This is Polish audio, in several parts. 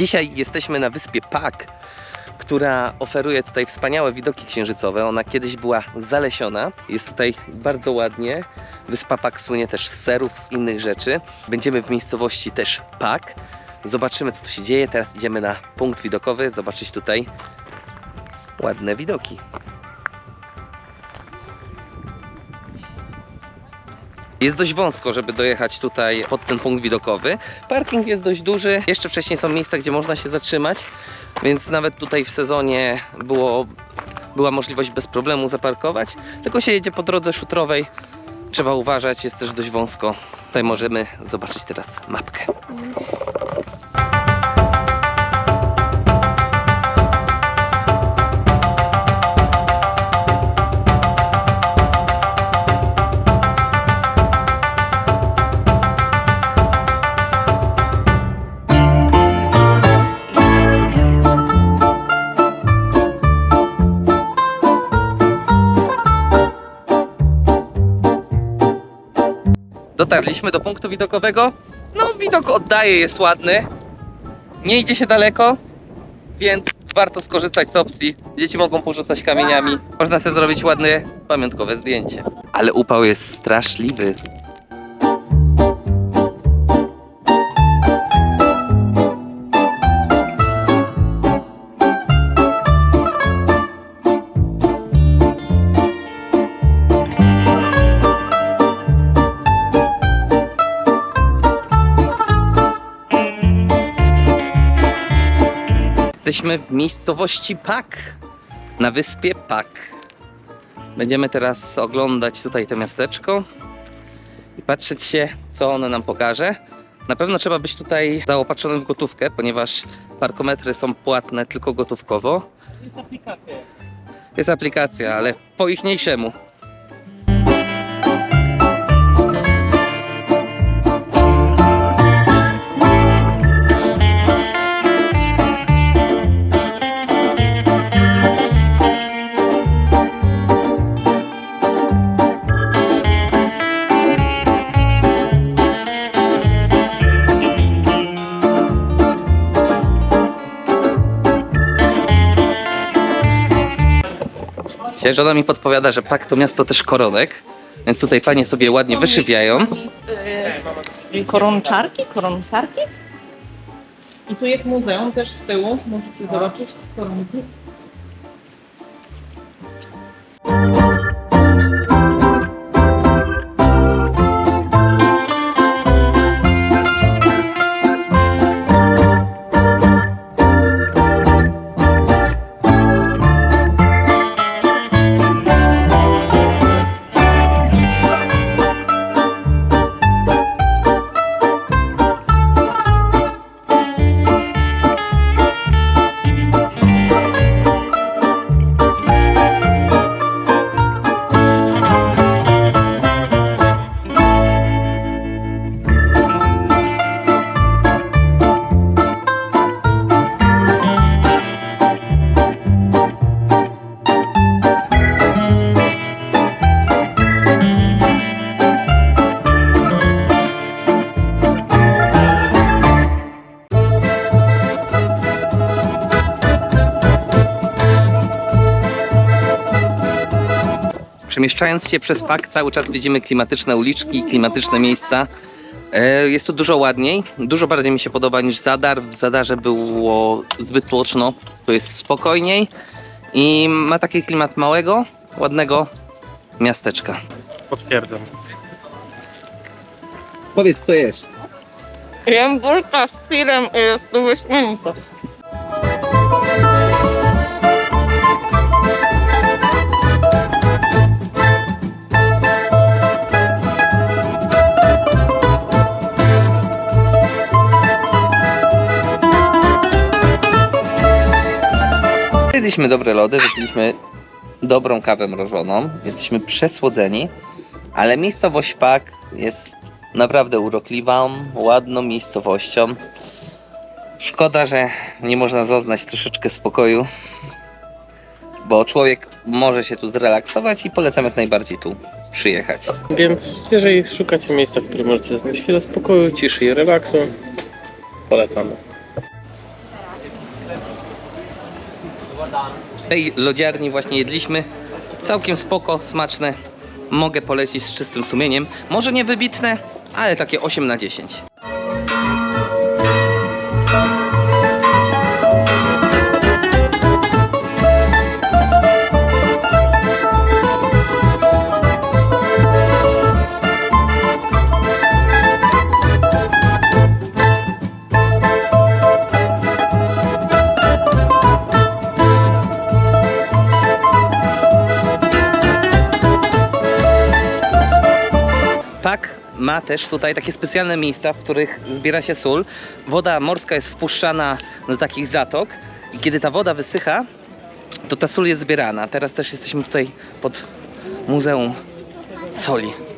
Dzisiaj jesteśmy na wyspie Pak, która oferuje tutaj wspaniałe widoki księżycowe. Ona kiedyś była zalesiona. Jest tutaj bardzo ładnie. Wyspa Pak słynie też z serów, z innych rzeczy. Będziemy w miejscowości też Pak. Zobaczymy, co tu się dzieje. Teraz idziemy na punkt widokowy, zobaczyć tutaj ładne widoki. Jest dość wąsko, żeby dojechać tutaj pod ten punkt widokowy. Parking jest dość duży. Jeszcze wcześniej są miejsca, gdzie można się zatrzymać, więc nawet tutaj w sezonie było, była możliwość bez problemu zaparkować. Tylko się jedzie po drodze szutrowej. Trzeba uważać, jest też dość wąsko. Tutaj możemy zobaczyć teraz mapkę. Dotarliśmy do punktu widokowego. No, widok oddaje, jest ładny. Nie idzie się daleko, więc warto skorzystać z opcji. Dzieci mogą porzucać kamieniami. Można sobie zrobić ładne, pamiątkowe zdjęcie. Ale upał jest straszliwy. Jesteśmy w miejscowości Pak, na wyspie Pak. Będziemy teraz oglądać tutaj to miasteczko i patrzeć się, co ono nam pokaże. Na pewno trzeba być tutaj zaopatrzonym w gotówkę, ponieważ parkometry są płatne tylko gotówkowo. Jest aplikacja. Jest aplikacja, ale po ichniejszemu. Dzisiaj Żona mi podpowiada, że Pak to miasto też koronek, więc tutaj panie sobie ładnie wyszywiają. Y, koronczarki, koronczarki. I tu jest muzeum też z tyłu, możecie zobaczyć koronki. Przemieszczając się przez Pak cały czas widzimy klimatyczne uliczki, klimatyczne miejsca. E, Jest tu dużo ładniej, dużo bardziej mi się podoba niż Zadar. W Zadarze było zbyt tłoczno, tu jest spokojniej i ma taki klimat małego, ładnego miasteczka. Potwierdzam. Powiedz co jesz. Jem bulka z tirem i jest to wyśmienite. Zjedliśmy dobre lody, wypiliśmy dobrą kawę mrożoną, jesteśmy przesłodzeni, ale miejscowość Pak jest naprawdę urokliwą, ładną miejscowością. Szkoda, że nie można zaznać troszeczkę spokoju, bo człowiek może się tu zrelaksować i polecam jak najbardziej tu przyjechać. Więc jeżeli szukacie miejsca, w którym możecie znaleźć chwilę spokoju, ciszy i relaksu, polecamy. W tej lodziarni właśnie jedliśmy. Całkiem spoko, smaczne. Mogę polecić z czystym sumieniem. Może nie wybitne, ale takie 8 na 10. ma też tutaj takie specjalne miejsca, w których zbiera się sól. Woda morska jest wpuszczana do takich zatok i kiedy ta woda wysycha, to ta sól jest zbierana. Teraz też jesteśmy tutaj pod Muzeum Soli.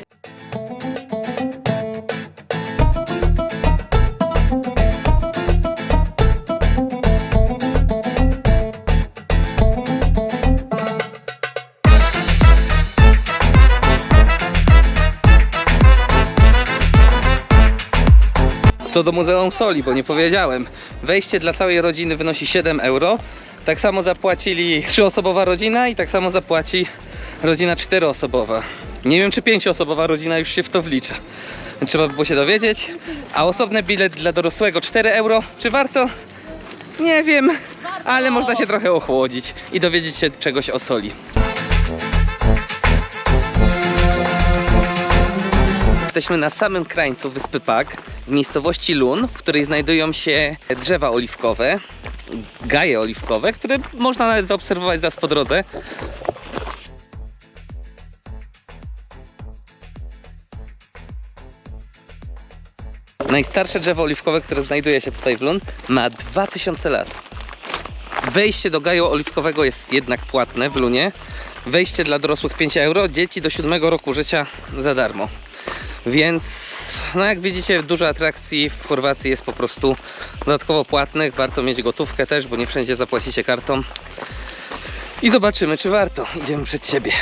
Co do Muzeum Soli, bo nie powiedziałem. Wejście dla całej rodziny wynosi 7 euro. Tak samo zapłacili trzyosobowa rodzina i tak samo zapłaci rodzina czteroosobowa. Nie wiem, czy pięcioosobowa rodzina już się w to wlicza. Trzeba by było się dowiedzieć. A osobny bilet dla dorosłego 4 euro. Czy warto? Nie wiem, ale można się trochę ochłodzić i dowiedzieć się czegoś o soli. Jesteśmy na samym krańcu wyspy Pak, w miejscowości Lun, w której znajdują się drzewa oliwkowe, gaje oliwkowe, które można nawet zaobserwować zaraz po drodze. Najstarsze drzewo oliwkowe, które znajduje się tutaj w Lun, ma 2000 lat. Wejście do gaju oliwkowego jest jednak płatne w Lunie. Wejście dla dorosłych 5 euro, dzieci do 7 roku życia za darmo. Więc no jak widzicie dużo atrakcji w Chorwacji jest po prostu dodatkowo płatnych. Warto mieć gotówkę też, bo nie wszędzie zapłacicie kartą. I zobaczymy czy warto. Idziemy przed siebie.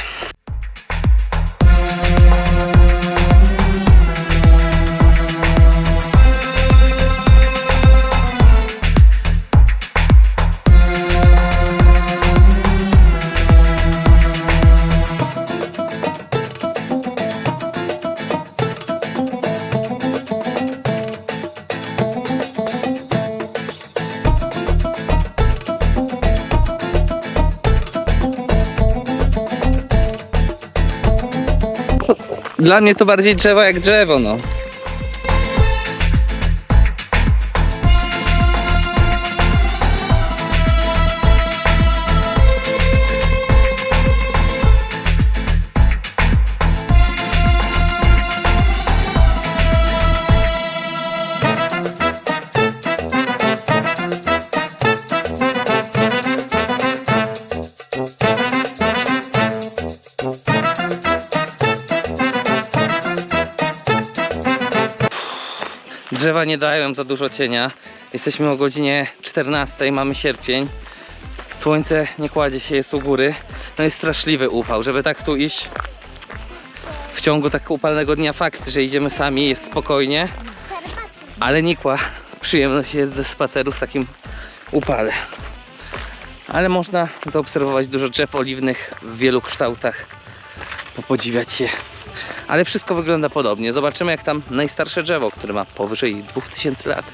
Dla mnie to bardziej drzewo jak drzewo, no. Drzewa nie dają za dużo cienia. Jesteśmy o godzinie 14, mamy sierpień. Słońce nie kładzie się, jest u góry. No jest straszliwy upał. Żeby tak tu iść w ciągu tak upalnego dnia, fakt, że idziemy sami, jest spokojnie. Ale nikła przyjemność jest ze spaceru w takim upale. Ale można zaobserwować dużo drzew oliwnych w wielu kształtach, popodziwiać się ale wszystko wygląda podobnie. Zobaczymy jak tam najstarsze drzewo, które ma powyżej 2000 lat.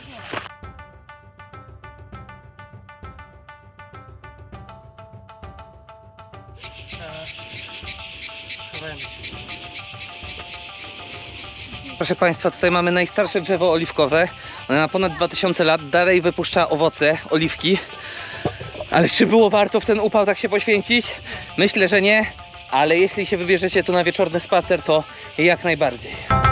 Proszę Państwa, tutaj mamy najstarsze drzewo oliwkowe. Ono ma ponad 2000 lat, dalej wypuszcza owoce, oliwki. Ale czy było warto w ten upał tak się poświęcić? Myślę, że nie, ale jeśli się wybierzecie tu na wieczorny spacer, to jak najbardziej.